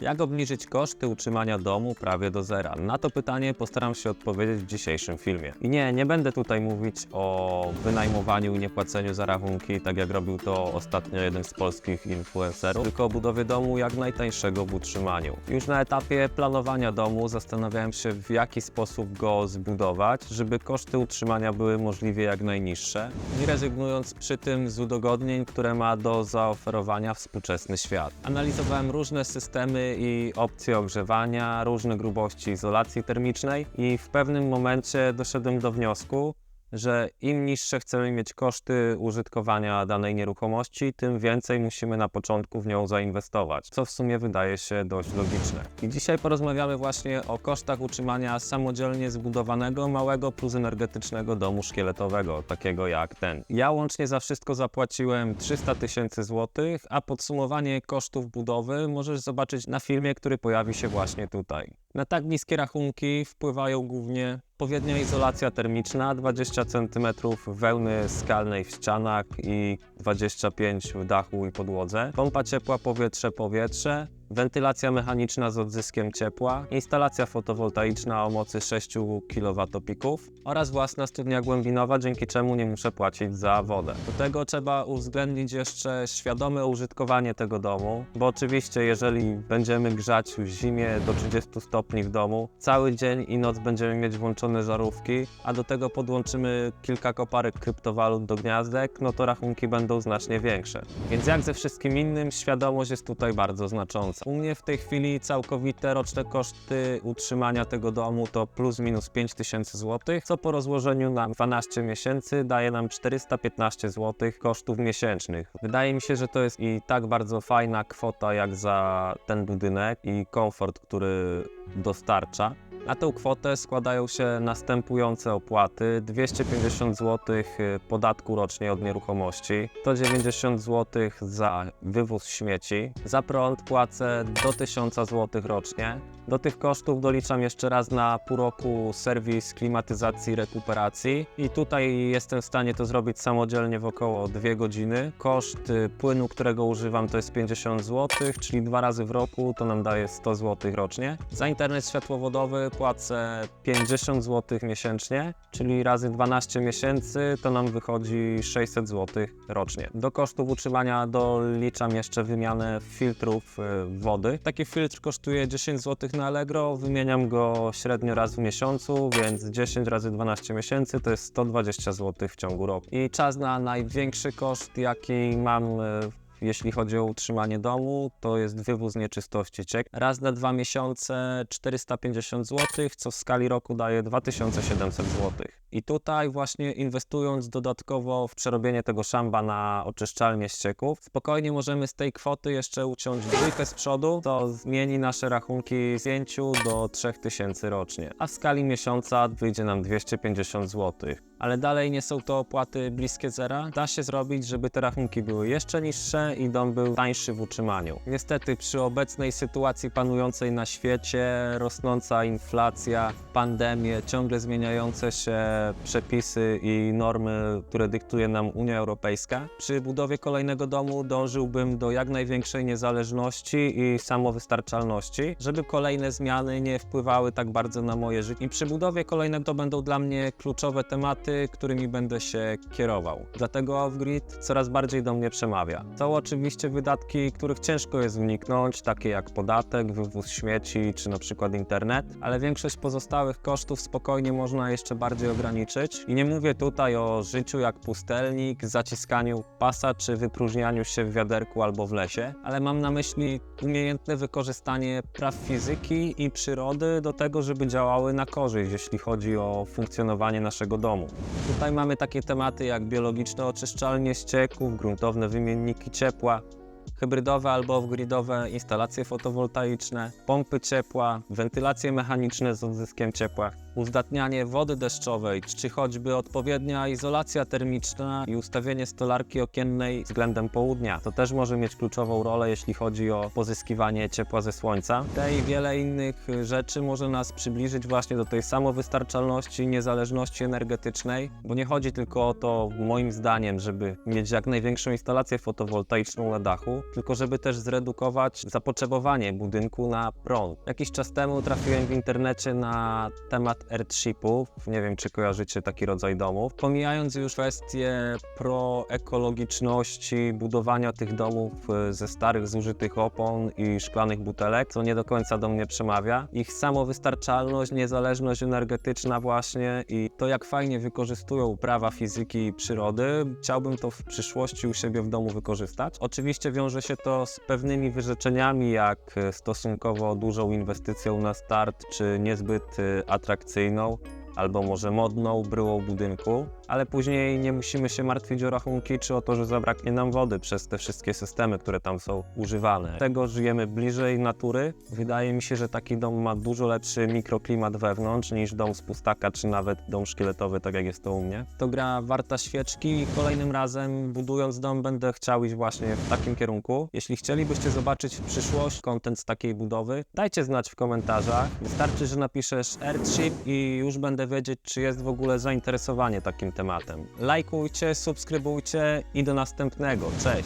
Jak obniżyć koszty utrzymania domu prawie do zera? Na to pytanie postaram się odpowiedzieć w dzisiejszym filmie. I nie, nie będę tutaj mówić o wynajmowaniu i niepłaceniu za rachunki, tak jak robił to ostatnio jeden z polskich influencerów, tylko o budowie domu jak najtańszego w utrzymaniu. Już na etapie planowania domu zastanawiałem się, w jaki sposób go zbudować, żeby koszty utrzymania były możliwie jak najniższe, nie rezygnując przy tym z udogodnień, które ma do zaoferowania współczesny świat. Analizowałem różne systemy i opcje ogrzewania, różne grubości izolacji termicznej i w pewnym momencie doszedłem do wniosku, że im niższe chcemy mieć koszty użytkowania danej nieruchomości, tym więcej musimy na początku w nią zainwestować, co w sumie wydaje się dość logiczne. I dzisiaj porozmawiamy właśnie o kosztach utrzymania samodzielnie zbudowanego, małego plus energetycznego domu szkieletowego, takiego jak ten. Ja łącznie za wszystko zapłaciłem 300 tysięcy złotych, a podsumowanie kosztów budowy możesz zobaczyć na filmie, który pojawi się właśnie tutaj. Na tak niskie rachunki wpływają głównie odpowiednia izolacja termiczna, 20 cm wełny skalnej w ścianach i 25 w dachu i podłodze, pompa ciepła powietrze-powietrze, wentylacja mechaniczna z odzyskiem ciepła, instalacja fotowoltaiczna o mocy 6 kWp oraz własna studnia głębinowa, dzięki czemu nie muszę płacić za wodę. Do tego trzeba uwzględnić jeszcze świadome użytkowanie tego domu, bo oczywiście jeżeli będziemy grzać w zimie do 30 stopni w domu, cały dzień i noc będziemy mieć włączone żarówki, a do tego podłączymy kilka koparek kryptowalut do gniazdek, no to rachunki będą znacznie większe. Więc jak ze wszystkim innym, świadomość jest tutaj bardzo znacząca. U mnie w tej chwili całkowite roczne koszty utrzymania tego domu to plus minus 5000 zł, co po rozłożeniu na 12 miesięcy daje nam 415 zł kosztów miesięcznych. Wydaje mi się, że to jest i tak bardzo fajna kwota jak za ten budynek i komfort, który dostarcza. Na tę kwotę składają się następujące opłaty: 250 zł podatku rocznie od nieruchomości, 190 zł za wywóz śmieci, za prąd płacę do 1000 zł rocznie. Do tych kosztów doliczam jeszcze raz na pół roku serwis klimatyzacji i rekuperacji i tutaj jestem w stanie to zrobić samodzielnie w około 2 godziny. Koszt y, płynu, którego używam to jest 50 zł, czyli dwa razy w roku to nam daje 100 zł rocznie. Za internet światłowodowy płacę 50 zł miesięcznie, czyli razy 12 miesięcy to nam wychodzi 600 zł rocznie. Do kosztów utrzymania doliczam jeszcze wymianę filtrów y, wody. Taki filtr kosztuje 10 zł na Allegro, wymieniam go średnio raz w miesiącu, więc 10 razy 12 miesięcy to jest 120 zł w ciągu roku. I czas na największy koszt, jaki mam y, jeśli chodzi o utrzymanie domu, to jest wywóz nieczystości ciek. Raz na dwa miesiące 450 zł, co w skali roku daje 2700 zł. I tutaj właśnie inwestując dodatkowo w przerobienie tego szamba na oczyszczalnię ścieków, spokojnie możemy z tej kwoty jeszcze uciąć dwójkę z przodu, to zmieni nasze rachunki z 5 do 3000 rocznie. A w skali miesiąca wyjdzie nam 250 zł. Ale dalej nie są to opłaty bliskie zera. Da się zrobić, żeby te rachunki były jeszcze niższe i dom był tańszy w utrzymaniu. Niestety przy obecnej sytuacji panującej na świecie, rosnąca inflacja, pandemie, ciągle zmieniające się przepisy i normy, które dyktuje nam Unia Europejska, przy budowie kolejnego domu dążyłbym do jak największej niezależności i samowystarczalności, żeby kolejne zmiany nie wpływały tak bardzo na moje życie. I przy budowie kolejnego to będą dla mnie kluczowe tematy, którymi będę się kierował. Dlatego off-grid coraz bardziej do mnie przemawia. Są oczywiście wydatki, których ciężko jest uniknąć, takie jak podatek, wywóz śmieci czy na przykład internet, ale większość pozostałych kosztów spokojnie można jeszcze bardziej ograniczyć. I nie mówię tutaj o życiu jak pustelnik, zaciskaniu pasa czy wypróżnianiu się w wiaderku albo w lesie, ale mam na myśli umiejętne wykorzystanie praw fizyki i przyrody do tego, żeby działały na korzyść, jeśli chodzi o funkcjonowanie naszego domu. Tutaj mamy takie tematy jak biologiczne oczyszczalnie ścieków, gruntowne wymienniki ciepła, hybrydowe albo off-gridowe instalacje fotowoltaiczne, pompy ciepła, wentylacje mechaniczne z odzyskiem ciepła, uzdatnianie wody deszczowej, czy choćby odpowiednia izolacja termiczna i ustawienie stolarki okiennej względem południa. To też może mieć kluczową rolę, jeśli chodzi o pozyskiwanie ciepła ze słońca. Te i wiele innych rzeczy może nas przybliżyć właśnie do tej samowystarczalności i niezależności energetycznej, bo nie chodzi tylko o to, moim zdaniem, żeby mieć jak największą instalację fotowoltaiczną na dachu, tylko żeby też zredukować zapotrzebowanie budynku na prąd. Jakiś czas temu trafiłem w internecie na temat earthshipów. Nie wiem, czy kojarzycie taki rodzaj domów. Pomijając już kwestie proekologiczności, budowania tych domów y, ze starych, zużytych opon i szklanych butelek, co nie do końca do mnie przemawia. Ich samowystarczalność, niezależność energetyczna właśnie i to, jak fajnie wykorzystują prawa fizyki i przyrody, chciałbym to w przyszłości u siebie w domu wykorzystać. Oczywiście wiąże się to z pewnymi wyrzeczeniami, jak y, stosunkowo dużą inwestycją na start, czy niezbyt y, atrakcyjną albo może modną bryłą budynku, ale później nie musimy się martwić o rachunki czy o to, że zabraknie nam wody przez te wszystkie systemy, które tam są używane. Tego żyjemy bliżej natury. Wydaje mi się, że taki dom ma dużo lepszy mikroklimat wewnątrz niż dom z pustaka czy nawet dom szkieletowy, tak jak jest to u mnie. To gra warta świeczki i kolejnym razem budując dom będę chciał iść właśnie w takim kierunku. Jeśli chcielibyście zobaczyć przyszłość kontent z takiej budowy, dajcie znać w komentarzach. Wystarczy, że napiszesz Earthship i już będę wiedzieć, czy jest w ogóle zainteresowanie takim tematem. Lajkujcie, subskrybujcie i do następnego. Cześć!